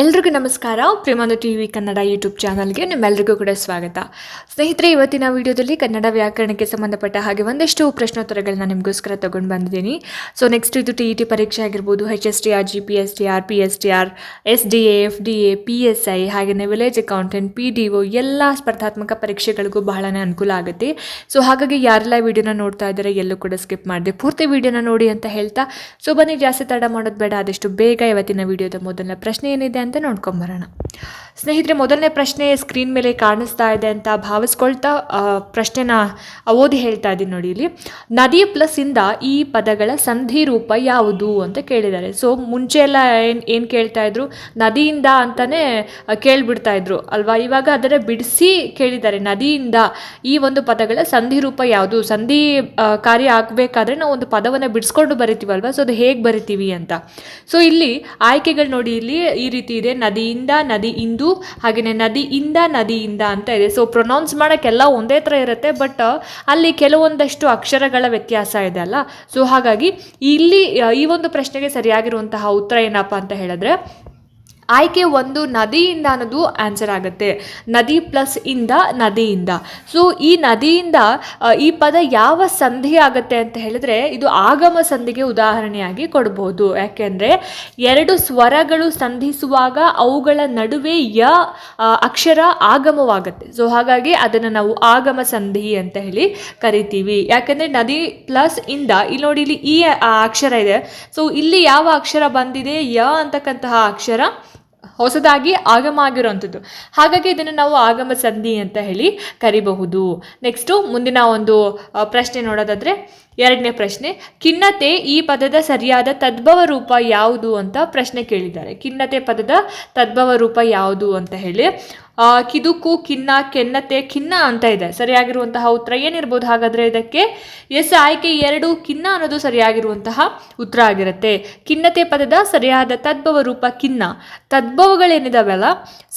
ಎಲ್ರಿಗೂ ನಮಸ್ಕಾರ. ಪ್ರೇಮಾನು ಟಿ ವಿ ಕನ್ನಡ ಯೂಟ್ಯೂಬ್ ಚಾನಲ್ಗೆ ನಿಮ್ಮೆಲ್ಲರಿಗೂ ಕೂಡ ಸ್ವಾಗತ. ಸ್ನೇಹಿತರೆ, ಇವತ್ತಿನ ವಿಡಿಯೋದಲ್ಲಿ ಕನ್ನಡ ವ್ಯಾಕರಣಕ್ಕೆ ಸಂಬಂಧಪಟ್ಟ ಹಾಗೆ ಒಂದಷ್ಟು ಪ್ರಶ್ನೋತ್ತರಗಳನ್ನ ನಿಮಗೋಸ್ಕರ ತೊಗೊಂಡು ಬಂದಿದ್ದೀನಿ. ಸೊ ನೆಕ್ಸ್ಟ್ ಇದು ಟಿ ಇ ಟಿ ಪರೀಕ್ಷೆ ಆಗಿರ್ಬೋದು H S T R G P S T R P S T R S D A F D A P S I ಹಾಗೆಯೇ village accountant P D O ಎಲ್ಲ ಸ್ಪರ್ಧಾತ್ಮಕ ಪರೀಕ್ಷೆಗಳಿಗೂ ಬಹಳನೇ ಅನುಕೂಲ ಆಗುತ್ತೆ. So ಹಾಗಾಗಿ ಯಾರೆಲ್ಲ ವಿಡಿಯೋನ ನೋಡ್ತಾ ಇದ್ದಾರೆ, ಎಲ್ಲೂ ಕೂಡ ಸ್ಕಿಪ್ ಮಾಡಿದೆ. ಪೂರ್ತಿ ವಿಡಿಯೋನ ನೋಡಿ ಅಂತ ಹೇಳ್ತಾ. ಸೊ ಬನ್ನಿ, ಜಾಸ್ತಿ ತಡ ಮಾಡೋದು ಬೇಡ, ಆದಷ್ಟು ಬೇಗ ಇವತ್ತಿನ ವಿಡಿಯೋದ ಮೊದಲನೇ ಪ್ರಶ್ನೆ ಏನಿದೆ ಅಂತ ನೋಡ್ಕೊಂಬರೋಣ. ಸ್ನೇಹಿತರೆ, ಮೊದಲನೇ ಪ್ರಶ್ನೆ ಸ್ಕ್ರೀನ್ ಮೇಲೆ ಕಾಣಿಸ್ತಾ ಇದೆ ಅಂತ ಭಾವಿಸ್ಕೊಳ್ತಾ ಪ್ರಶ್ನೆನ ಓದಿ ಹೇಳ್ತಾ ಇದ್ದೀನಿ ನೋಡಿ ಇಲ್ಲಿ. ನದಿ ಪ್ಲಸ್ ಇಂದ ಈ ಪದಗಳ ಸಂಧಿ ರೂಪ ಯಾವುದು ಅಂತ ಕೇಳಿದ್ದಾರೆ. ಸೊ ಮುಂಚೆ ಎಲ್ಲ ಏನು ಏನು ಕೇಳ್ತಾ ಇದ್ರು? ನದಿಯಿಂದ ಅಂತಾನೆ ಕೇಳಿಬಿಡ್ತಾ ಇದ್ರು ಅಲ್ವಾ? ಇವಾಗ ಅದರ ಬಿಡಿಸಿ ಕೇಳಿದ್ದಾರೆ. ನದಿಯಿಂದ ಈ ಒಂದು ಪದಗಳ ಸಂಧಿ ರೂಪ ಯಾವುದು? ಸಂಧಿ ಕಾರ್ಯ ಆಗಬೇಕಾದ್ರೆ ನಾವು ಒಂದು ಪದವನ್ನು ಬಿಡಿಸ್ಕೊಂಡು ಬರಿತೀವಲ್ವಾ ಸೊ ಅದು ಹೇಗೆ ಬರಿತೀವಿ ಅಂತ. ಸೊ ಇಲ್ಲಿ ಆಯ್ಕೆಗಳು ನೋಡಿ ಇಲ್ಲಿ ಈ ರೀತಿ ಇದೆ. ನದಿಯಿಂದ ನದಿ ಇಂದು ಹಾಗೆಯೇ ನದಿಯಿಂದ ನದಿಯಿಂದ ಅಂತ ಇದೆ. ಸೊ ಪ್ರೊನೌನ್ಸ್ ಮಾಡೋಕ್ಕೆಲ್ಲ ಒಂದೇ ಥರ ಇರುತ್ತೆ ಬಟ್ ಅಲ್ಲಿ ಕೆಲವೊಂದಷ್ಟು ಅಕ್ಷರಗಳ ವ್ಯತ್ಯಾಸ ಇದೆ ಅಲ್ಲ? ಸೊ ಹಾಗಾಗಿ ಇಲ್ಲಿ ಈ ಒಂದು ಪ್ರಶ್ನೆಗೆ ಸರಿಯಾಗಿರುವಂತಹ ಉತ್ತರ ಏನಪ್ಪ ಅಂತ ಹೇಳಿದ್ರೆ ಆಯ್ಕೆ ಒಂದು ನದಿಯಿಂದ ಅನ್ನೋದು ಆನ್ಸರ್ ಆಗುತ್ತೆ. ನದಿ ಪ್ಲಸ್ ಇಂದ ನದಿಯಿಂದ. ಸೊ ಈ ನದಿಯಿಂದ ಈ ಪದ ಯಾವ ಸಂಧಿ ಆಗುತ್ತೆ ಅಂತ ಹೇಳಿದ್ರೆ ಇದು ಆಗಮ ಸಂಧಿಗೆ ಉದಾಹರಣೆಯಾಗಿ ಕೊಡ್ಬೋದು. ಯಾಕೆಂದರೆ ಎರಡು ಸ್ವರಗಳು ಸಂಧಿಸುವಾಗ ಅವುಗಳ ನಡುವೆ ಯ ಅಕ್ಷರ ಆಗಮವಾಗುತ್ತೆ. ಸೊ ಹಾಗಾಗಿ ಅದನ್ನು ನಾವು ಆಗಮ ಸಂಧಿ ಅಂತ ಹೇಳಿ ಕರಿತೀವಿ. ಯಾಕೆಂದರೆ ನದಿ ಪ್ಲಸ್ ಇಂದ, ಇಲ್ಲಿ ನೋಡಿ, ಇಲ್ಲಿ ಈ ಅಕ್ಷರ ಇದೆ. ಸೊ ಇಲ್ಲಿ ಯಾವ ಅಕ್ಷರ ಬಂದಿದೆ? ಯ ಅಂತಕ್ಕಂತಹ ಅಕ್ಷರ ಹೊಸದಾಗಿ ಆಗಮ ಆಗಿರುವಂಥದ್ದು. ಹಾಗಾಗಿ ಇದನ್ನು ನಾವು ಆಗಮ ಸಂಧಿ ಅಂತ ಹೇಳಿ ಕರಿಬಹುದು. ನೆಕ್ಸ್ಟು ಮುಂದಿನ ಒಂದು ಪ್ರಶ್ನೆ ನೋಡೋದಾದ್ರೆ, ಎರಡನೇ ಪ್ರಶ್ನೆ, ಖಿನ್ನತೆ ಈ ಪದದ ಸರಿಯಾದ ತದ್ಭವ ರೂಪ ಯಾವುದು ಅಂತ ಪ್ರಶ್ನೆ ಕೇಳಿದ್ದಾರೆ. ಖಿನ್ನತೆ ಪದದ ತದ್ಭವ ರೂಪ ಯಾವುದು ಅಂತ ಹೇಳಿ ಕಿದುಕು ಖಿನ್ನ ಕೆನ್ನತೆ ಖಿನ್ನ ಅಂತ ಇದೆ, ಸರಿಯಾಗಿರುವಂತಹ ಉತ್ತರ ಏನಿರ್ಬೋದು? ಹಾಗಾದರೆ ಇದಕ್ಕೆ ಎಸ್, ಆಯ್ಕೆ ಎರಡು ಖಿನ್ನ ಅನ್ನೋದು ಸರಿಯಾಗಿರುವಂತಹ ಉತ್ತರ ಆಗಿರುತ್ತೆ. ಖಿನ್ನತೆ ಪದದ ಸರಿಯಾದ ತದ್ಭವ ರೂಪ ಖಿನ್ನ ತದ್ಭವಗಳೇನಿದಾವಲ್ಲ,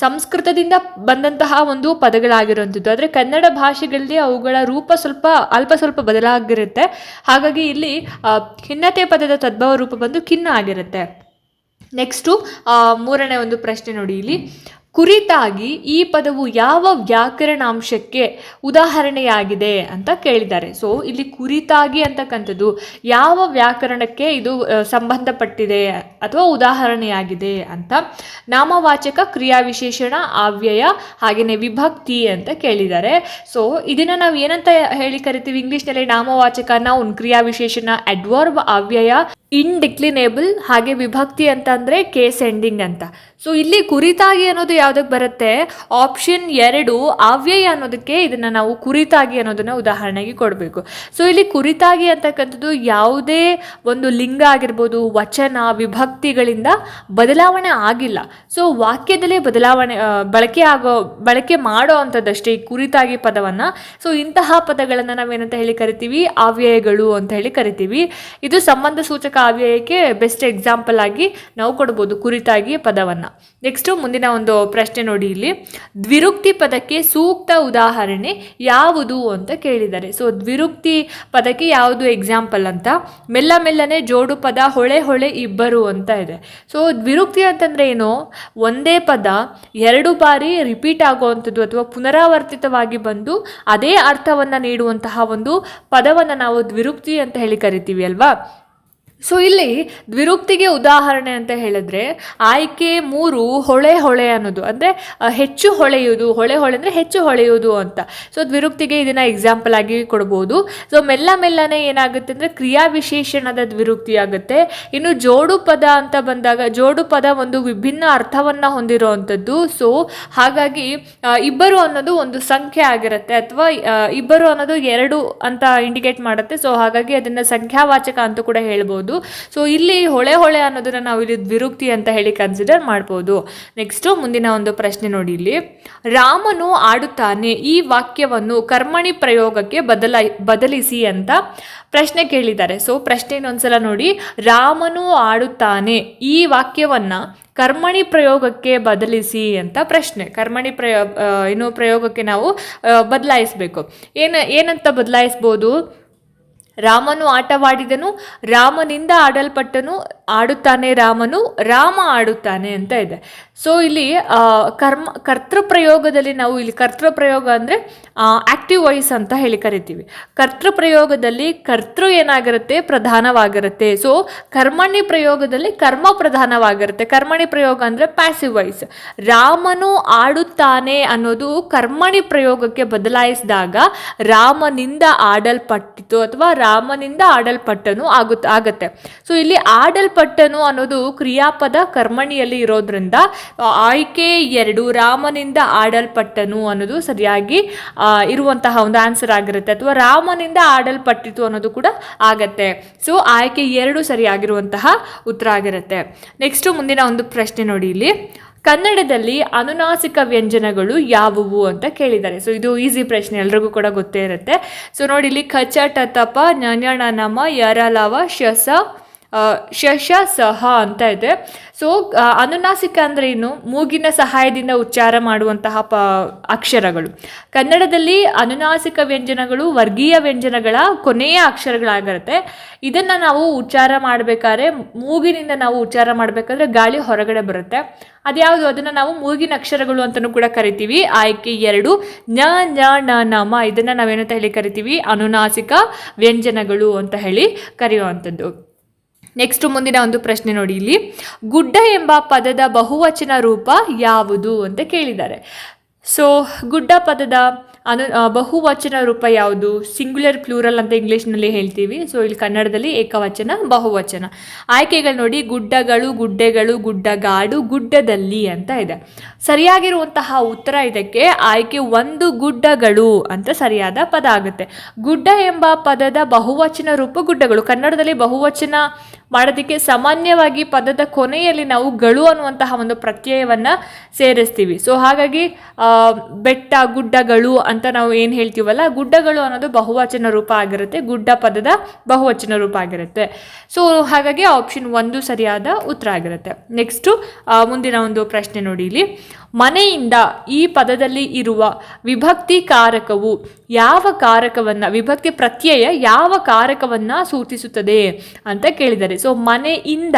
ಸಂಸ್ಕೃತದಿಂದ ಬಂದಂತಹ ಒಂದು ಪದಗಳಾಗಿರುವಂಥದ್ದು. ಆದರೆ ಕನ್ನಡ ಭಾಷೆಗಳಲ್ಲಿ ಅವುಗಳ ರೂಪ ಸ್ವಲ್ಪ, ಅಲ್ಪ ಸ್ವಲ್ಪ ಬದಲಾಗಿರುತ್ತೆ. ಹಾಗಾಗಿ ಇಲ್ಲಿ ಖಿನ್ನತೆ ಪದದ ತದ್ಭವ ರೂಪ ಬಂದು ಖಿನ್ನ ಆಗಿರುತ್ತೆ. ನೆಕ್ಸ್ಟು ಮೂರನೇ ಒಂದು ಪ್ರಶ್ನೆ ನೋಡಿ ಇಲ್ಲಿ. ಕುರಿತಾಗಿ ಈ ಪದವು ಯಾವ ವ್ಯಾಕರಣಾಂಶಕ್ಕೆ ಉದಾಹರಣೆಯಾಗಿದೆ ಅಂತ ಕೇಳಿದ್ದಾರೆ. ಸೊ ಇಲ್ಲಿ ಕುರಿತಾಗಿ ಅಂತಕ್ಕಂಥದ್ದು ಯಾವ ವ್ಯಾಕರಣಕ್ಕೆ ಇದು ಸಂಬಂಧಪಟ್ಟಿದೆ ಅಥವಾ ಉದಾಹರಣೆಯಾಗಿದೆ ಅಂತ ನಾಮವಾಚಕ ಕ್ರಿಯಾವಿಶೇಷಣ ಅವ್ಯಯ ಹಾಗೆಯೇ ವಿಭಕ್ತಿ ಅಂತ ಕೇಳಿದ್ದಾರೆ. ಸೊ ಇದನ್ನು ನಾವು ಏನಂತ ಹೇಳಿ ಕರಿತೀವಿ? ಇಂಗ್ಲೀಷ್ನಲ್ಲಿ ನಾಮವಾಚಕ ನೌನ್ ಕ್ರಿಯಾವಿಶೇಷಣ ಅಡ್ವರ್ಬ್ ಅವ್ಯಯ ಇನ್ಡಿಕ್ಲಿನೇಬಲ್ ಹಾಗೆ ವಿಭಕ್ತಿ ಅಂತ ಅಂದರೆ ಕೇಸ್ ಎಂಡಿಂಗ್ ಅಂತ. ಸೊ ಇಲ್ಲಿ ಕುರಿತಾಗಿ ಅನ್ನೋದು ಯಾವುದಕ್ಕೆ ಬರುತ್ತೆ? ಆಪ್ಷನ್ ಎರಡು, ಅವ್ಯಯ ಅನ್ನೋದಕ್ಕೆ ಇದನ್ನು ನಾವು ಕುರಿತಾಗಿ ಅನ್ನೋದನ್ನು ಉದಾಹರಣೆಗೆ ಕೊಡಬೇಕು. ಸೊ ಇಲ್ಲಿ ಕುರಿತಾಗಿ ಅಂತಕ್ಕಂಥದ್ದು ಯಾವುದೇ ಒಂದು ಲಿಂಗ ಆಗಿರ್ಬೋದು, ವಚನ, ವಿಭಕ್ತಿಗಳಿಂದ ಬದಲಾವಣೆ ಆಗಿಲ್ಲ. ಸೊ ವಾಕ್ಯದಲ್ಲೇ ಬದಲಾವಣೆ ಬಳಕೆ ಆಗೋ, ಬಳಕೆ ಮಾಡೋ ಅಂಥದ್ದಷ್ಟೇ ಈ ಕುರಿತಾಗಿ ಪದವನ್ನು. ಸೊ ಇಂತಹ ಪದಗಳನ್ನು ನಾವೇನಂತ ಹೇಳಿ ಕರಿತೀವಿ? ಅವ್ಯಯಗಳು ಅಂತ ಹೇಳಿ ಕರಿತೀವಿ. ಇದು ಸಂಬಂಧ ಸೂಚಕ ಅವ್ಯಯಕ್ಕೆ ಬೆಸ್ಟ್ ಎಕ್ಸಾಂಪಲ್ ಆಗಿ ನಾವು ಕೊಡ್ಬೋದು ಕುರಿತಾಗಿ ಪದವನ್ನು. ನೆಕ್ಸ್ಟು ಮುಂದಿನ ಒಂದು ಪ್ರಶ್ನೆ ನೋಡಿ ಇಲ್ಲಿ. ದ್ವಿರುಕ್ತಿ ಪದಕ್ಕೆ ಸೂಕ್ತ ಉದಾಹರಣೆ ಯಾವುದು ಅಂತ ಕೇಳಿದ್ದಾರೆ ಸೊ ದ್ವಿರುಕ್ತಿ ಪದಕ್ಕೆ ಯಾವುದು ಎಕ್ಸಾಂಪಲ್ ಅಂತ? ಮೆಲ್ಲ ಮೆಲ್ಲನೆ ಜೋಡು ಪದ, ಹೊಳೆ ಹೊಳೆ ಇಬ್ಬರು ಅಂತ ಇದೆ. ಸೊ ದ್ವಿರುಕ್ತಿ ಅಂತಂದ್ರೆ ಏನು? ಒಂದೇ ಪದ ಎರಡು ಬಾರಿ ರಿಪೀಟ್ ಆಗುವಂಥದ್ದು ಅಥವಾ ಪುನರಾವರ್ತಿತವಾಗಿ ಬಂದು ಅದೇ ಅರ್ಥವನ್ನು ನೀಡುವಂತಹ ಒಂದು ಪದವನ್ನು ನಾವು ದ್ವಿರುಕ್ತಿ ಅಂತ ಹೇಳಿ ಕರಿತೀವಿ ಅಲ್ವಾ? ಸೊ ಇಲ್ಲಿ ದ್ವಿರುಕ್ತಿಗೆ ಉದಾಹರಣೆ ಅಂತ ಹೇಳಿದ್ರೆ, ಆಯ್ಕೆ ಮೂರು ಹೊಳೆ ಹೊಳೆ ಅನ್ನೋದು, ಅಂದರೆ ಹೆಚ್ಚು ಹೊಳೆಯುವುದು, ಹೊಳೆ ಹೊಳೆ ಅಂದರೆ ಹೆಚ್ಚು ಹೊಳೆಯುವುದು ಅಂತ. ಸೊ ದ್ವಿರುಕ್ತಿಗೆ ಇದನ್ನು ಎಕ್ಸಾಂಪಲ್ ಆಗಿ ಕೊಡ್ಬೋದು. ಸೊ ಮೆಲ್ಲ ಮೆಲ್ಲನೆ ಏನಾಗುತ್ತೆ ಅಂದರೆ ಕ್ರಿಯಾವಿಶೇಷಣದ ದ್ವಿರುಕ್ತಿ ಆಗುತ್ತೆ. ಇನ್ನು ಜೋಡು ಪದ ಅಂತ ಬಂದಾಗ, ಜೋಡು ಪದ ಒಂದು ವಿಭಿನ್ನ ಅರ್ಥವನ್ನು ಹೊಂದಿರುವಂಥದ್ದು. ಸೊ ಹಾಗಾಗಿ ಇಬ್ಬರು ಅನ್ನೋದು ಒಂದು ಸಂಖ್ಯೆ ಆಗಿರುತ್ತೆ, ಅಥವಾ ಇಬ್ಬರು ಅನ್ನೋದು ಎರಡು ಅಂತ ಇಂಡಿಕೇಟ್ ಮಾಡುತ್ತೆ. ಸೊ ಹಾಗಾಗಿ ಅದನ್ನು ಸಂಖ್ಯಾವಾಚಕ ಅಂತ ಕೂಡ ಹೇಳ್ಬೋದು. ಸೊ ಇಲ್ಲಿ ಹೊಳೆ ಹೊಳೆ ಅನ್ನೋದನ್ನ ನಾವು ಇಲ್ಲಿ ವಿರುಕ್ತಿ ಅಂತ ಹೇಳಿ ಕನ್ಸಿಡರ್ ಮಾಡ್ಬೋದು. ನೆಕ್ಸ್ಟು ಮುಂದಿನ ಒಂದು ಪ್ರಶ್ನೆ ನೋಡಿ ಇಲ್ಲಿ. ರಾಮನು ಆಡುತ್ತಾನೆ, ಈ ವಾಕ್ಯವನ್ನು ಕರ್ಮಣಿ ಪ್ರಯೋಗಕ್ಕೆ ಬದಲ ಬದಲಿಸಿ ಅಂತ ಪ್ರಶ್ನೆ ಕೇಳಿದ್ದಾರೆ. ಸೊ ಪ್ರಶ್ನೆ ಇನ್ನೊಂದ್ಸಲ ನೋಡಿ. ರಾಮನು ಆಡುತ್ತಾನೆ, ಈ ವಾಕ್ಯವನ್ನ ಕರ್ಮಣಿ ಪ್ರಯೋಗಕ್ಕೆ ಬದಲಿಸಿ ಅಂತ ಪ್ರಶ್ನೆ. ಕರ್ಮಣಿ ಪ್ರಯೋ ಏನು ಪ್ರಯೋಗಕ್ಕೆ ನಾವು ಬದಲಾಯಿಸಬೇಕು. ಏನು, ಏನಂತ ಬದಲಾಯಿಸ್ಬೋದು? ರಾಮನು ಆಟವಾಡಿದನು ರಾಮನಿಂದ ಆಡಲ್ಪಟ್ಟನು ಆಡುತ್ತಾನೆ ರಾಮನು ರಾಮ ಆಡುತ್ತಾನೆ ಅಂತ ಇದೆ. ಸೊ ಇಲ್ಲಿ ಕರ್ಮ ಕರ್ತೃ ಪ್ರಯೋಗದಲ್ಲಿ ನಾವು ಇಲ್ಲಿ ಕರ್ತೃ ಪ್ರಯೋಗ ಅಂದರೆ ಆಕ್ಟಿವ್ ವಾಯ್ಸ್ ಅಂತ ಹೇಳಿ ಕರಿತೀವಿ. ಕರ್ತೃ ಪ್ರಯೋಗದಲ್ಲಿ ಕರ್ತೃ ಏನಾಗಿರುತ್ತೆ? ಪ್ರಧಾನವಾಗಿರುತ್ತೆ. ಸೊ ಕರ್ಮಣಿ ಪ್ರಯೋಗದಲ್ಲಿ ಕರ್ಮ ಪ್ರಧಾನವಾಗಿರುತ್ತೆ. ಕರ್ಮಣಿ ಪ್ರಯೋಗ ಅಂದರೆ ಪ್ಯಾಸಿವ್ ವಾಯ್ಸ್ ರಾಮನು ಆಡುತ್ತಾನೆ ಅನ್ನೋದು ಕರ್ಮಣಿ ಪ್ರಯೋಗಕ್ಕೆ ಬದಲಾಯಿಸಿದಾಗ ರಾಮನಿಂದ ಆಡಲ್ಪಟ್ಟಿತು ಅಥವಾ ರಾಮನಿಂದ ಆಡಲ್ಪಟ್ಟನು ಆಗುತ್ತ ಆಗತ್ತೆ. ಸೊ ಇಲ್ಲಿ ಆಡಲ್ಪಟ್ಟನು ಅನ್ನೋದು ಕ್ರಿಯಾಪದ ಕರ್ಮಣಿಯಲ್ಲಿ ಇರೋದ್ರಿಂದ ಆಯ್ಕೆ ಎರಡು ರಾಮನಿಂದ ಆಡಲ್ಪಟ್ಟನು ಅನ್ನೋದು ಸರಿಯಾಗಿ ಇರುವಂತಹ ಒಂದು ಆನ್ಸರ್ ಆಗಿರುತ್ತೆ. ಅಥವಾ ರಾಮನಿಂದ ಆಡಲ್ಪಟ್ಟಿತು ಅನ್ನೋದು ಕೂಡ ಆಗತ್ತೆ. ಸೊ ಆಯ್ಕೆ ಎರಡು ಸರಿಯಾಗಿರುವಂತಹ ಉತ್ತರ ಆಗಿರುತ್ತೆ. ನೆಕ್ಸ್ಟ್ ಮುಂದಿನ ಒಂದು ಪ್ರಶ್ನೆ ನೋಡಿ ಇಲ್ಲಿ. ಕನ್ನಡದಲ್ಲಿ ಅನುನಾಸಿಕ ವ್ಯಂಜನಗಳು ಯಾವುವು ಅಂತ ಕೇಳಿದ್ದಾರೆ. ಸೊ ಇದು ಈಸಿ ಪ್ರಶ್ನೆ, ಎಲ್ರಿಗೂ ಕೂಡ ಗೊತ್ತೇ ಇರುತ್ತೆ. ಸೊ ನೋಡಿ ಇಲ್ಲಿ ಖಚ ಟತಪ ನಮ ಯರಲವ, ಶಸ ಶಶ ಸಹ ಅಂತ ಇದೆ. ಸೊ ಅನುನಾಸಿಕ ಅಂದರೆ ಏನು? ಮೂಗಿನ ಸಹಾಯದಿಂದ ಉಚ್ಚಾರ ಮಾಡುವಂತಹ ಪ, ಅಕ್ಷರಗಳು. ಕನ್ನಡದಲ್ಲಿ ಅನುನಾಸಿಕ ವ್ಯಂಜನಗಳು ವರ್ಗೀಯ ವ್ಯಂಜನಗಳ ಕೊನೆಯ ಅಕ್ಷರಗಳಾಗಿರುತ್ತೆ. ಇದನ್ನು ನಾವು ಉಚ್ಚಾರ ಮಾಡಬೇಕಾದ್ರೆ, ಮೂಗಿನಿಂದ ನಾವು ಉಚ್ಚಾರ ಮಾಡಬೇಕಾದ್ರೆ ಗಾಳಿ ಹೊರಗಡೆ ಬರುತ್ತೆ. ಅದ್ಯಾವುದು? ಅದನ್ನು ನಾವು ಮೂಗಿನ ಅಕ್ಷರಗಳು ಅಂತಲೂ ಕೂಡ ಕರಿತೀವಿ. ಆಯ್ಕೆ ಎರಡು, ನ ನ ಣ ನಮ ಇದನ್ನು ನಾವೇನಂತ ಹೇಳಿ ಕರಿತೀವಿ? ಅನುನಾಸಿಕ ವ್ಯಂಜನಗಳು ಅಂತ ಹೇಳಿ ಕರೆಯುವಂಥದ್ದು. ನೆಕ್ಸ್ಟ್ ಮುಂದಿನ ಒಂದು ಪ್ರಶ್ನೆ ನೋಡಿ ಇಲ್ಲಿ. ಗುಡ್ಡ ಎಂಬ ಪದದ ಬಹುವಚನ ರೂಪ ಯಾವುದು ಅಂತ ಕೇಳಿದ್ದಾರೆ. ಸೊ ಗುಡ್ಡ ಪದದ ಅನು ಬಹುವಚನ ರೂಪ ಯಾವುದು? ಸಿಂಗ್ಯುಲರ್ ಪ್ಲೂರಲ್ ಅಂತ ಇಂಗ್ಲೀಷ್ನಲ್ಲಿ ಹೇಳ್ತೀವಿ. ಸೊ ಇಲ್ಲಿ ಕನ್ನಡದಲ್ಲಿ ಏಕವಚನ, ಬಹುವಚನ. ಆಯ್ಕೆಗಳು ನೋಡಿ, ಗುಡ್ಡಗಳು, ಗುಡ್ಡೆಗಳು, ಗುಡ್ಡಗಾಡು, ಗುಡ್ಡದಲ್ಲಿ ಅಂತ ಇದೆ. ಸರಿಯಾಗಿರುವಂತಹ ಉತ್ತರ ಇದಕ್ಕೆ ಆಯ್ಕೆ ಒಂದು ಗುಡ್ಡಗಳು ಅಂತ ಸರಿಯಾದ ಪದ ಆಗುತ್ತೆ. ಗುಡ್ಡ ಎಂಬ ಪದದ ಬಹುವಚನ ರೂಪ ಗುಡ್ಡಗಳು. ಕನ್ನಡದಲ್ಲಿ ಬಹುವಚನ ಮಾಡೋದಕ್ಕೆ ಸಾಮಾನ್ಯವಾಗಿ ಪದದ ಕೊನೆಯಲ್ಲಿ ನಾವು ಗಳು ಅನ್ನುವಂತಹ ಒಂದು ಪ್ರತ್ಯಯವನ್ನು ಸೇರಿಸ್ತೀವಿ. ಸೊ ಹಾಗಾಗಿ ಬೆಟ್ಟ, ಗುಡ್ಡಗಳು ಅಂತ ನಾವು ಏನು ಹೇಳ್ತೀವಲ್ಲ, ಗುಡ್ಡಗಳು ಅನ್ನೋದು ಬಹುವಚನ ರೂಪ ಆಗಿರುತ್ತೆ, ಗುಡ್ಡ ಪದದ ಬಹುವಚನ ರೂಪ ಆಗಿರುತ್ತೆ. ಸೊ ಹಾಗಾಗಿ ಆಪ್ಷನ್ ಒಂದು ಸರಿಯಾದ ಉತ್ತರ ಆಗಿರುತ್ತೆ. ನೆಕ್ಸ್ಟು ಮುಂದಿನ ಒಂದು ಪ್ರಶ್ನೆ ನೋಡಿ ಇಲ್ಲಿ. ಮನೆಯಿಂದ ಈ ಪದದಲ್ಲಿ ಇರುವ ವಿಭಕ್ತಿ ಕಾರಕವು ಯಾವ ಕಾರಕವನ್ನು, ವಿಭಕ್ತಿ ಪ್ರತ್ಯಯ ಯಾವ ಕಾರಕವನ್ನು ಸೂಚಿಸುತ್ತದೆ ಅಂತ ಕೇಳಿದ್ದಾರೆ ಸೊ ಮನೆಯಿಂದ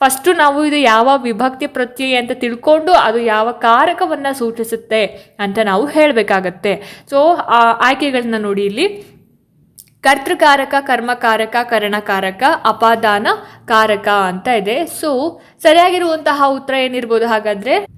ಫಸ್ಟು ನಾವು ಇದು ಯಾವ ವಿಭಕ್ತಿ ಪ್ರತ್ಯಯ ಅಂತ ತಿಳ್ಕೊಂಡು ಅದು ಯಾವ ಕಾರಕವನ್ನು ಸೂಚಿಸುತ್ತೆ ಅಂತ ನಾವು ಹೇಳಬೇಕಾಗತ್ತೆ. ಸೊ ಆಯ್ಕೆಗಳನ್ನ ನೋಡಿ ಇಲ್ಲಿ. ಕರ್ತೃಕಾರಕ, ಕರ್ಮಕಾರಕ, ಕರಣಕಾರಕ, ಅಪಾದಾನ ಕಾರಕ ಅಂತ ಇದೆ. ಸೊ ಸರಿಯಾಗಿರುವಂತಹ ಉತ್ತರ ಏನಿರ್ಬೋದು ಹಾಗಾದ್ರೆ?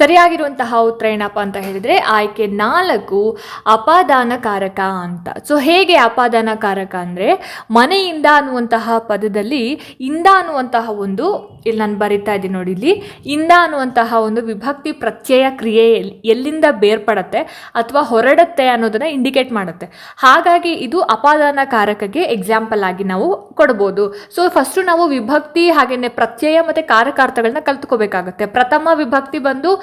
ಸರಿಯಾಗಿರುವಂತಹ ಉತ್ತರ ಏನಪ್ಪ ಅಂತ ಹೇಳಿದರೆ, ಆಯ್ಕೆ ನಾಲ್ಕು ಅಪಾದಾನಕಾರಕ ಅಂತ. ಸೊ ಹೇಗೆ ಅಪಾದಾನಕಾರಕ ಅಂದರೆ, ಮನೆಯಿಂದ ಅನ್ನುವಂತಹ ಪದದಲ್ಲಿ ಇಂದ ಅನ್ನುವಂತಹ ಒಂದು, ಇಲ್ಲಿ ನಾನು ಬರಿತಾ ಇದ್ದೀನಿ ನೋಡಿ ಇಲ್ಲಿ, ಇಂದ ಅನ್ನುವಂತಹ ಒಂದು ವಿಭಕ್ತಿ ಪ್ರತ್ಯಯ ಕ್ರಿಯೆ ಎಲ್- ಎಲ್ಲಿಂದ ಬೇರ್ಪಡತ್ತೆ ಅಥವಾ ಹೊರಡತ್ತೆ ಅನ್ನೋದನ್ನ ಇಂಡಿಕೇಟ್ ಮಾಡುತ್ತೆ. ಹಾಗಾಗಿ ಇದು ಅಪಾದಾನ ಕಾರಕಕ್ಕೆ ಎಕ್ಸಾಂಪಲ್ ಆಗಿ ನಾವು ಕೊಡ್ಬೋದು. ಸೊ ಫಸ್ಟು ನಾವು ವಿಭಕ್ತಿ ಹಾಗೆಯೇ ಪ್ರತ್ಯಯ ಮತ್ತು ಕಾರಕಾರ್ಥಗಳನ್ನ ಕಲ್ತ್ಕೋಬೇಕಾಗುತ್ತೆ. ಪ್ರಥಮ ವಿಭಕ್ತಿ ಬಂದು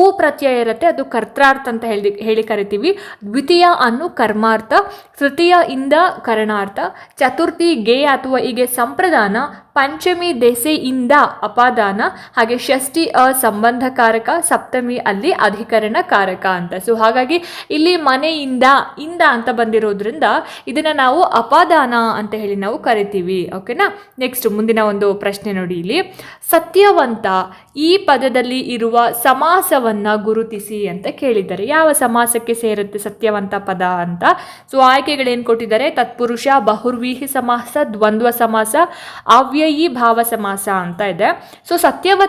ಊ ಪ್ರತ್ಯಯ ಇರುತ್ತೆ, ಅದು ಕರ್ತಾರ್ಥ ಅಂತ ಹೇಳಿ ಹೇಳಿ ಕರಿತೀವಿ. ದ್ವಿತೀಯ ಅನ್ನು ಕರ್ಮಾರ್ಥ, ತೃತೀಯ ಇಂದ ಕರಣಾರ್ಥ, ಚತುರ್ಥಿ ಗೆ ಅಥವಾ ಹೀಗೆ ಸಂಪ್ರದಾನ, ಪಂಚಮಿ ದೆಸೆ ಇಂದ ಅಪಾದಾನ, ಹಾಗೆ ಷಷ್ಠಿ ಅ ಸಂಬಂಧಕಾರಕ ಸಪ್ತಮಿ ಅಲ್ಲಿ ಅಧಿಕರಣ ಕಾರಕ ಅಂತ. ಸೊ ಹಾಗಾಗಿ ಇಲ್ಲಿ ಮನೆಯಿಂದ ಇಂದ ಅಂತ ಬಂದಿರೋದ್ರಿಂದ ಇದನ್ನ ನಾವು ಅಪಾದಾನ ಅಂತ ಹೇಳಿ ನಾವು ಕರಿತೀವಿ. ಓಕೆನಾ ನೆಕ್ಸ್ಟ್ ಮುಂದಿನ ಒಂದು ಪ್ರಶ್ನೆ ನೋಡಿ ಇಲ್ಲಿ. ಸತ್ಯವಂತ ಈ ಪದದಲ್ಲಿ ಇರುವ ಸಮಾಸವನ್ನ ಗುರುತಿಸಿ ಅಂತ ಕೇಳಿದ್ದಾರೆ. ಯಾವ ಸಮಾಸಕ್ಕೆ ಸೇರುತ್ತೆ ಸತ್ಯವಂತ ಪದ ಅಂತ? ಸೊ ಆಯ್ಕೆಗಳೇನು ಕೊಟ್ಟಿದ್ದಾರೆ? ತತ್ಪುರುಷ, ಬಹುರ್ವೀಹಿ ಸಮಾಸ, ದ್ವಂದ್ವ ಸಮಾಸ, ಅವ್ಯಯಿ ಭಾವ ಸಮಾಸ ಅಂತ ಇದೆ. ಸೊ ಸತ್ಯವ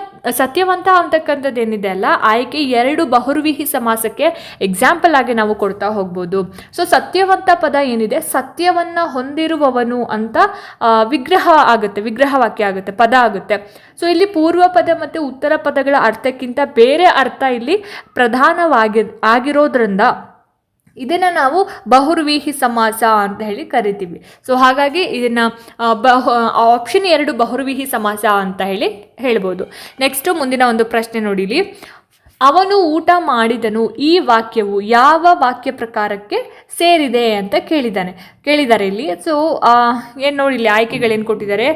ಸತ್ಯವಂತ ಅಂತಕ್ಕಂಥದ್ದು ಏನಿದೆ ಅಲ್ಲ, ಆಯ್ಕೆ ಎರಡು ಬಹುರ್ವೀಹಿ ಸಮಾಸಕ್ಕೆ ಎಕ್ಸಾಂಪಲ್ ಆಗಿ ನಾವು ಕೊಡ್ತಾ ಹೋಗ್ಬೋದು. ಸೊ ಸತ್ಯವಂತ ಪದ ಏನಿದೆ? ಸತ್ಯವನ್ನ ಹೊಂದಿರುವವನು ಅಂತ ವಿಗ್ರಹ ಆಗುತ್ತೆ, ವಿಗ್ರಹ ವಾಕ್ಯ ಆಗುತ್ತೆ, ಪದ ಆಗುತ್ತೆ. ಸೊ ಇಲ್ಲಿ ಪೂರ್ವ ಪದ ಮತ್ತು ಉತ್ತರ ಪದಗಳ ಅರ್ಥಕ್ಕಿಂತ ಬೇರೆ ಅರ್ಥ ಇಲ್ಲಿ ಪ್ರಧಾನವಾಗಿ ಆಗಿರೋದ್ರಿಂದ ಇದನ್ನು ನಾವು ಬಹುರ್ವೀಹಿ ಸಮಾಸ ಅಂತ ಹೇಳಿ ಕರಿತೀವಿ. ಸೊ ಹಾಗಾಗಿ ಇದನ್ನು ಬಹು ಆಪ್ಷನ್ ಎರಡು ಬಹುರ್ವೀಹಿ ಸಮಾಸ ಅಂತ ಹೇಳಿ ಹೇಳ್ಬೋದು. ನೆಕ್ಸ್ಟು ಮುಂದಿನ ಒಂದು ಪ್ರಶ್ನೆ ನೋಡಿಲಿ. ಅವನು ಊಟ ಮಾಡಿದನು, ಈ ವಾಕ್ಯವು ಯಾವ ವಾಕ್ಯ ಪ್ರಕಾರಕ್ಕೆ ಸೇರಿದೆ ಅಂತ ಕೇಳಿದ್ದಾನೆ ಕೇಳಿದ್ದಾರೆ ಇಲ್ಲಿ. ಸೊ ಏನು ನೋಡಿ ಇಲ್ಲಿ ಆಯ್ಕೆಗಳೇನು ಕೊಟ್ಟಿದ್ದಾರೆ?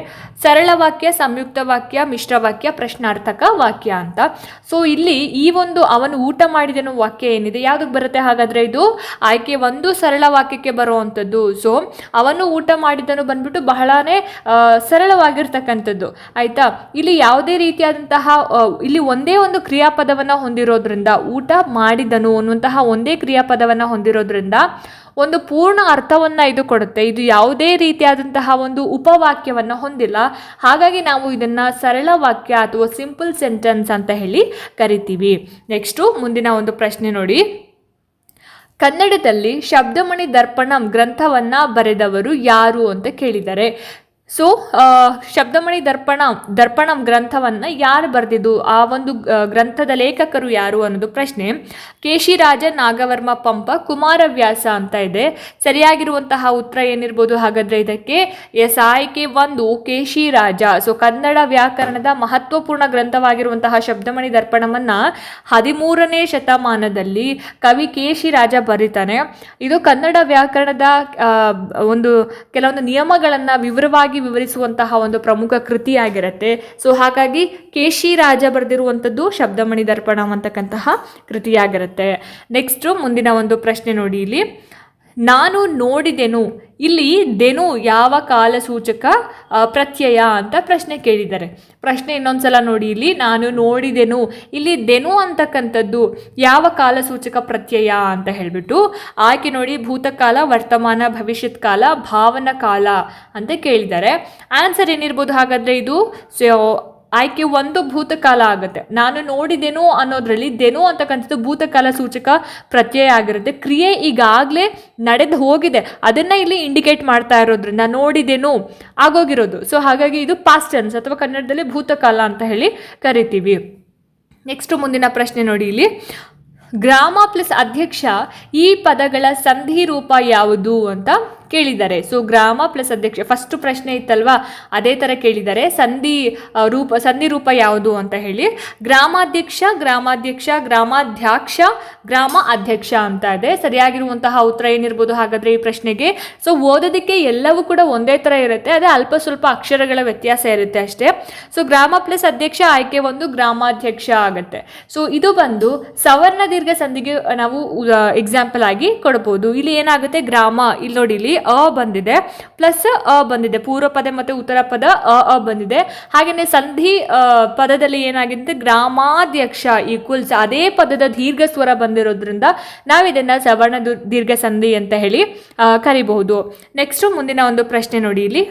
ಸರಳ ವಾಕ್ಯ, ಸಂಯುಕ್ತ ವಾಕ್ಯ, ಮಿಶ್ರ ವಾಕ್ಯ, ಪ್ರಶ್ನಾರ್ಥಕ ವಾಕ್ಯ ಅಂತ. ಸೊ ಇಲ್ಲಿ ಈ ಒಂದು ಅವನು ಊಟ ಮಾಡಿದನು ವಾಕ್ಯ ಏನಿದೆ? ಯಾವುದಕ್ಕೆ ಬರುತ್ತೆ ಹಾಗಾದರೆ ಇದು? ಆಯ್ಕೆ ಒಂದು ಸರಳ ವಾಕ್ಯಕ್ಕೆ ಬರುವಂಥದ್ದು. ಸೊ ಅವನು ಊಟ ಮಾಡಿದನು ಬಂದ್ಬಿಟ್ಟು ಬಹಳನೇ ಸರಳವಾಗಿರ್ತಕ್ಕಂಥದ್ದು. ಆಯಿತಾ? ಇಲ್ಲಿ ಯಾವುದೇ ರೀತಿಯಾದಂತಹ ಇಲ್ಲಿ ಒಂದೇ ಒಂದು ಕ್ರಿಯಾಪದವನ್ನು ಹೊಂದಿರೋದ್ರಿಂದ, ಊಟ ಮಾಡಿದನು ಅನ್ನುವಂತಹ ಒಂದೇ ಕ್ರಿಯಾಪದವನ್ನು ಹೊಂದಿರೋದ್ರಿಂದ ಒಂದು ಪೂರ್ಣ ಅರ್ಥವನ್ನು ಇದು ಕೊಡುತ್ತೆ. ಇದು ಯಾವುದೇ ರೀತಿಯಾದಂತಹ ಒಂದು ಉಪವಾಕ್ಯವನ್ನು ಹೊಂದಿಲ್ಲ. ಹಾಗಾಗಿ ನಾವು ಇದನ್ನು ಸರಳ ವಾಕ್ಯ ಅಥವಾ ಸಿಂಪಲ್ ಸೆಂಟೆನ್ಸ್ ಅಂತ ಹೇಳಿ ಕರಿತೀವಿ. ನೆಕ್ಸ್ಟು ಮುಂದಿನ ಒಂದು ಪ್ರಶ್ನೆ ನೋಡಿ. ಕನ್ನಡದಲ್ಲಿ ಶಬ್ದಮಣಿ ದರ್ಪಣಂ ಗ್ರಂಥವನ್ನ ಬರೆದವರು ಯಾರು ಅಂತ ಕೇಳಿದ್ದಾರೆ ಸೊ ಶಬ್ದಮಣಿ ದರ್ಪಣ, ದರ್ಪಣಂ ಗ್ರಂಥವನ್ನು ಯಾರು ಬರೆದಿದ್ದು? ಆ ಒಂದು ಗ್ರಂಥದ ಲೇಖಕರು ಯಾರು ಅನ್ನೋದು ಪ್ರಶ್ನೆ. ಕೇಶಿರಾಜ ನಾಗವರ್ಮ ಪಂಪ ಕುಮಾರವ್ಯಾಸ ಅಂತ ಇದೆ. ಸರಿಯಾಗಿರುವಂತಹ ಉತ್ತರ ಏನಿರ್ಬೋದು? ಹಾಗಾದ್ರೆ ಇದಕ್ಕೆ ಎಸ್ ಆಯ್ಕೆ ಒಂದು ಕೇಶಿರಾಜ. ಸೊ ಕನ್ನಡ ವ್ಯಾಕರಣದ ಮಹತ್ವಪೂರ್ಣ ಗ್ರಂಥವಾಗಿರುವಂತಹ ಶಬ್ದಮಣಿ ದರ್ಪಣವನ್ನು ಹದಿಮೂರನೇ ಶತಮಾನದಲ್ಲಿ ಕವಿ ಕೇಶಿರಾಜ ಬರೀತಾನೆ. ಇದು ಕನ್ನಡ ವ್ಯಾಕರಣದ ಒಂದು ಕೆಲವೊಂದು ನಿಯಮಗಳನ್ನು ವಿವರವಾಗಿ ವಿವರಿಸುವಂತಹ ಒಂದು ಪ್ರಮುಖ ಕೃತಿಯಾಗಿರುತ್ತೆ. ಸೊ ಹಾಗಾಗಿ ಕೇಶಿ ರಾಜ ಬರೆದಿರುವಂಥದ್ದು ಶಬ್ದಮಣಿ ದರ್ಪಣ ಅಂತಕ್ಕಂತಹ ಕೃತಿಯಾಗಿರುತ್ತೆ. ನೆಕ್ಸ್ಟು ಮುಂದಿನ ಒಂದು ಪ್ರಶ್ನೆ ನೋಡಿ ಇಲ್ಲಿ. ನಾನು ನೋಡಿದೆನು, ಇಲ್ಲಿ ದೆನು ಯಾವ ಕಾಲಸೂಚಕ ಪ್ರತ್ಯಯ ಅಂತ ಪ್ರಶ್ನೆ ಕೇಳಿದ್ದಾರೆ. ಪ್ರಶ್ನೆ ಇನ್ನೊಂದ್ಸಲ ನೋಡಿ, ಇಲ್ಲಿ ನಾನು ನೋಡಿದೆನು, ಇಲ್ಲಿ ದೆನು ಅಂತಕ್ಕಂಥದ್ದು ಯಾವ ಕಾಲಸೂಚಕ ಪ್ರತ್ಯಯ ಅಂತ ಹೇಳಿಬಿಟ್ಟು, ಆಯ್ಕೆ ನೋಡಿ, ಭೂತಕಾಲ, ವರ್ತಮಾನ, ಭವಿಷ್ಯತ್ ಕಾಲ ಭಾವನ ಕಾಲ ಅಂತ ಕೇಳಿದ್ದಾರೆ. ಆನ್ಸರ್ ಏನಿರ್ಬೋದು ಹಾಗಾದರೆ ಇದು? ಆಯ್ಕೆ ಒಂದು ಭೂತಕಾಲ ಆಗುತ್ತೆ. ನಾನು ನೋಡಿದೆನು ಅನ್ನೋದ್ರಲ್ಲಿ ದೆನು ಅಂತಕ್ಕಂಥದ್ದು ಭೂತಕಾಲ ಸೂಚಕ ಪ್ರತ್ಯಯ ಆಗಿರುತ್ತೆ. ಕ್ರಿಯೆ ಈಗಾಗಲೇ ನಡೆದು ಹೋಗಿದೆ. ಅದನ್ನು ಇಲ್ಲಿ ಇಂಡಿಕೇಟ್ ಮಾಡ್ತಾ ಇರೋದ್ರಿಂದ ನೋಡಿದೆನು ಆಗೋಗಿರೋದು. ಸೊ ಹಾಗಾಗಿ ಇದು ಪಾಸ್ಟ್ ಟೆನ್ಸ್ ಅಥವಾ ಕನ್ನಡದಲ್ಲಿ ಭೂತಕಾಲ ಅಂತ ಹೇಳಿ ಕರಿತೀವಿ. ನೆಕ್ಸ್ಟ್ ಮುಂದಿನ ಪ್ರಶ್ನೆ ನೋಡಿ ಇಲ್ಲಿ. ಗ್ರಾಮ ಪ್ಲಸ್ ಅಧ್ಯಕ್ಷ ಈ ಪದಗಳ ಸಂಧಿ ರೂಪ ಯಾವುದು ಅಂತ ಕೇಳಿದ್ದಾರೆ. ಸೊ ಗ್ರಾಮ ಪ್ಲಸ್ ಅಧ್ಯಕ್ಷ ಫಸ್ಟ್ ಪ್ರಶ್ನೆ ಇತ್ತಲ್ವಾ? ಅದೇ ಥರ ಕೇಳಿದ್ದಾರೆ. ಸಂಧಿ ರೂಪ ಸಂಧಿ ರೂಪ ಯಾವುದು ಅಂತ ಹೇಳಿ. ಗ್ರಾಮಾಧ್ಯಕ್ಷ ಗ್ರಾಮಾಧ್ಯಕ್ಷ ಗ್ರಾಮಾಧ್ಯಕ್ಷ, ಗ್ರಾಮ ಅಧ್ಯಕ್ಷ ಅಂತ ಇದೆ. ಸರಿಯಾಗಿರುವಂತಹ ಉತ್ತರ ಏನಿರ್ಬೋದು ಹಾಗಾದ್ರೆ ಈ ಪ್ರಶ್ನೆಗೆ? ಸೊ ಓದೋದಕ್ಕೆ ಎಲ್ಲವೂ ಕೂಡ ಒಂದೇ ಥರ ಇರುತ್ತೆ. ಅದೇ ಅಲ್ಪ ಸ್ವಲ್ಪ ಅಕ್ಷರಗಳ ವ್ಯತ್ಯಾಸ ಇರುತ್ತೆ ಅಷ್ಟೇ. ಸೊ ಗ್ರಾಮ ಪ್ಲಸ್ ಅಧ್ಯಕ್ಷ ಆಯ್ಕೆ ಒಂದು ಗ್ರಾಮಾಧ್ಯಕ್ಷ ಆಗುತ್ತೆ. ಸೊ ಇದು ಬಂದು ಸವರ್ಣ ದೀರ್ಘ ಸಂಧಿಗೆ ನಾವು ಎಕ್ಸಾಂಪಲ್ ಆಗಿ ಕೊಡಬಹುದು ಇಲ್ಲಿ ಏನಾಗುತ್ತೆ? ಗ್ರಾಮ. ಇಲ್ಲಿ ನೋಡಿ ಇಲ್ಲಿ ಅ ಬಂದಿದೆ, ಪ್ಲಸ್ ಅ ಬಂದಿದೆ, ಪೂರ್ವ ಪದ ಮತ್ತು ಉತ್ತರ ಪದ ಅ ಅ ಬಂದಿದೆ. ಹಾಗೆಯೇ ಸಂಧಿ ಪದದಲ್ಲಿ ಏನಾಗಿದೆ ಗ್ರಾಮಾಧ್ಯಕ್ಷ ಈಕ್ವಲ್ಸ್ ಅದೇ ಪದದ ದೀರ್ಘ ಸ್ವರ ಬಂದಿರೋದ್ರಿಂದ ನಾವು ಇದನ್ನ ಸವರ್ಣ ದೀರ್ಘ ಸಂಧಿ ಅಂತ ಹೇಳಿ ಕರಿಬಹುದು. ನೆಕ್ಸ್ಟ್ ಮುಂದಿನ ಒಂದು ಪ್ರಶ್ನೆ ನೋಡಿ ಇಲ್ಲಿ.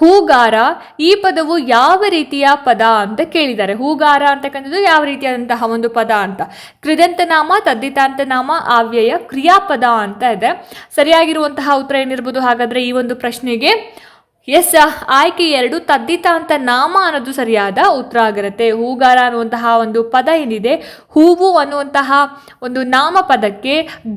ಹೂಗಾರ ಈ ಪದವು ಯಾವ ರೀತಿಯ ಪದ ಅಂತ ಕೇಳಿದ್ದಾರೆ. ಹೂಗಾರ ಅಂತಕ್ಕಂಥದ್ದು ಯಾವ ರೀತಿಯಾದಂತಹ ಒಂದು ಪದ ಅಂತ. ಕೃದಂತನಾಮ, ತದ್ದಿತಾಂತನಾಮ, ಆವ್ಯಯ, ಕ್ರಿಯಾಪದ ಅಂತ ಇದೆ. ಸರಿಯಾಗಿರುವಂತಹ ಉತ್ತರ ಏನಿರ್ಬೋದು? ಹಾಗಾದ್ರೆ ಈ ಒಂದು ಪ್ರಶ್ನೆಗೆ ಎಸ್ ಆಯ್ಕೆ ಎರಡು ತದ್ದಿತಾಂತ ನಾಮ ಅನ್ನೋದು ಸರಿಯಾದ ಉತ್ತರ ಆಗಿರುತ್ತೆ. ಹೂಗಾರ ಅನ್ನುವಂತಹ ಒಂದು ಪದ ಏನಿದೆ? ಹೂವು ಅನ್ನುವಂತಹ ಒಂದು ನಾಮಪದಕ್ಕೆ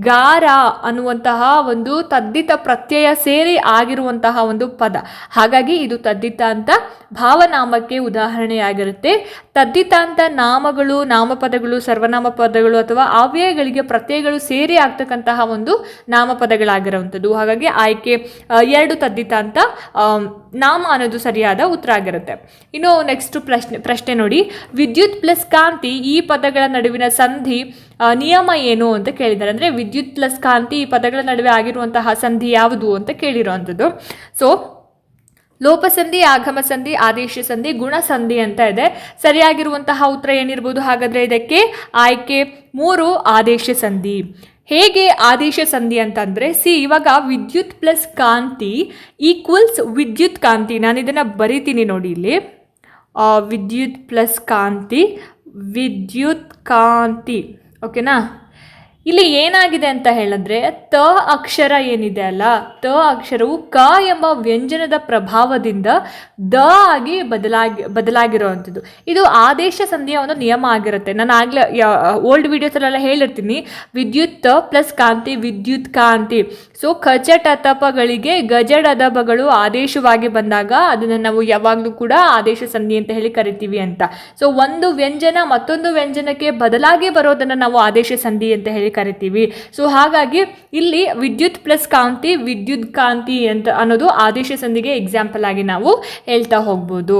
ಗಾರ ಅನ್ನುವಂತಹ ಒಂದು ತದ್ದಿತ ಪ್ರತ್ಯಯ ಸೇರಿ ಆಗಿರುವಂತಹ ಒಂದು ಪದ. ಹಾಗಾಗಿ ಇದು ತದ್ದಿತಾಂತ ಭಾವನಾಮಕ್ಕೆ ಉದಾಹರಣೆಯಾಗಿರುತ್ತೆ. ತದ್ದಿತಾಂತ ನಾಮಗಳು ನಾಮಪದಗಳು ಸರ್ವನಾಮ ಪದಗಳು ಅಥವಾ ಅವ್ಯಯಗಳಿಗೆ ಪ್ರತ್ಯಯಗಳು ಸೇರಿ ಆಗ್ತಕ್ಕಂತಹ ಒಂದು ನಾಮಪದಗಳಾಗಿರುವಂಥದ್ದು ಹಾಗಾಗಿ ಆಯ್ಕೆ ಎರಡು ತದ್ದಿತಾಂತ ಆಮ್, ನಾಮ ಅನ್ನೋದು ಸರಿಯಾದ ಉತ್ತರ ಆಗಿರುತ್ತೆ. ಇನ್ನು ನೆಕ್ಸ್ಟ್ ಪ್ರಶ್ನೆ ಪ್ರಶ್ನೆ ನೋಡಿ. ವಿದ್ಯುತ್ ಪ್ಲಸ್ ಕಾಂತಿ ಈ ಪದಗಳ ನಡುವಿನ ಸಂಧಿ ನಿಯಮ ಏನು ಅಂತ ಕೇಳಿದ್ದಾರೆ. ಅಂದರೆ ವಿದ್ಯುತ್ ಪ್ಲಸ್ ಕಾಂತಿ ಈ ಪದಗಳ ನಡುವೆ ಆಗಿರುವಂತಹ ಸಂಧಿ ಯಾವುದು ಅಂತ ಕೇಳಿರುವಂಥದ್ದು. ಸೊ ಲೋಪಸಂಧಿ ಆಗಮ ಸಂಧಿ ಆದೇಶ ಸಂಧಿ ಗುಣ ಸಂಧಿ ಅಂತ ಇದೆ. ಸರಿಯಾಗಿರುವಂತಹ ಉತ್ತರ ಏನಿರ್ಬೋದು? ಹಾಗಾದರೆ ಇದಕ್ಕೆ ಆಯ್ಕೆ ಮೂರು ಆದೇಶ ಸಂಧಿ ಹೇಗೆ ಆದೇಶ ಸಂಧಿ ಅಂತಂದರೆ, ಸಿ, ಇವಾಗ ವಿದ್ಯುತ್ ಪ್ಲಸ್ ಕಾಂತಿ ಈಕ್ವಲ್ಸ್ ವಿದ್ಯುತ್ ಕಾಂತಿ. ನಾನು ಇದನ್ನು ಬರಿತೀನಿ ನೋಡಿ ಇಲ್ಲಿ. ವಿದ್ಯುತ್ ಪ್ಲಸ್ ಕಾಂತಿ, ವಿದ್ಯುತ್ ಕಾಂತಿ. ಓಕೆನಾ? ಇಲ್ಲಿ ಏನಾಗಿದೆ ಅಂತ ಹೇಳಿದ್ರೆ, ತ ಅಕ್ಷರ ಏನಿದೆ ಅಲ್ಲ, ತ ಅಕ್ಷರವು ಕ ಎಂಬ ವ್ಯಂಜನದ ಪ್ರಭಾವದಿಂದ ದ ಆಗಿ ಬದಲಾಗಿ, ಬದಲಾಗಿರುವಂಥದ್ದು. ಇದು ಆದೇಶ ಸಂಧಿಯ ಒಂದು ನಿಯಮ ಆಗಿರುತ್ತೆ. ನಾನು ಆಗ್ಲೇ ಓಲ್ಡ್ ವಿಡಿಯೋಸಲ್ಲೆಲ್ಲ ಹೇಳಿರ್ತೀನಿ. ವಿದ್ಯುತ್ ತ ಪ್ಲಸ್ ಕಾಂತಿ, ವಿದ್ಯುತ್ ಕಾಂತಿ. ಸೊ ಖಚಟತಪಗಳಿಗೆ ಗಜಡದಬಗಳು ಆದೇಶವಾಗಿ ಬಂದಾಗ ಅದನ್ನು ನಾವು ಯಾವಾಗಲೂ ಕೂಡ ಆದೇಶ ಸಂಧಿ ಅಂತ ಹೇಳಿ ಕರಿತೀವಿ ಅಂತ. ಸೊ ಒಂದು ವ್ಯಂಜನ ಮತ್ತೊಂದು ವ್ಯಂಜನಕ್ಕೆ ಬದಲಾಗಿ ಬರೋದನ್ನು ನಾವು ಆದೇಶ ಸಂಧಿ ಅಂತ ಹೇಳಿ ಕರಿತೀವಿ. ಸೊ ಹಾಗಾಗಿ ಇಲ್ಲಿ ವಿದ್ಯುತ್ ಪ್ಲಸ್ ಕಾಂತಿ, ವಿದ್ಯುತ್ ಕಾಂತಿ ಅಂತ ಅನ್ನೋದು ಆದೇಶ ಸಂಧಿಗೆ ಎಕ್ಸಾಂಪಲ್ ಆಗಿ ನಾವು ಹೇಳ್ತಾ ಹೋಗ್ಬೋದು.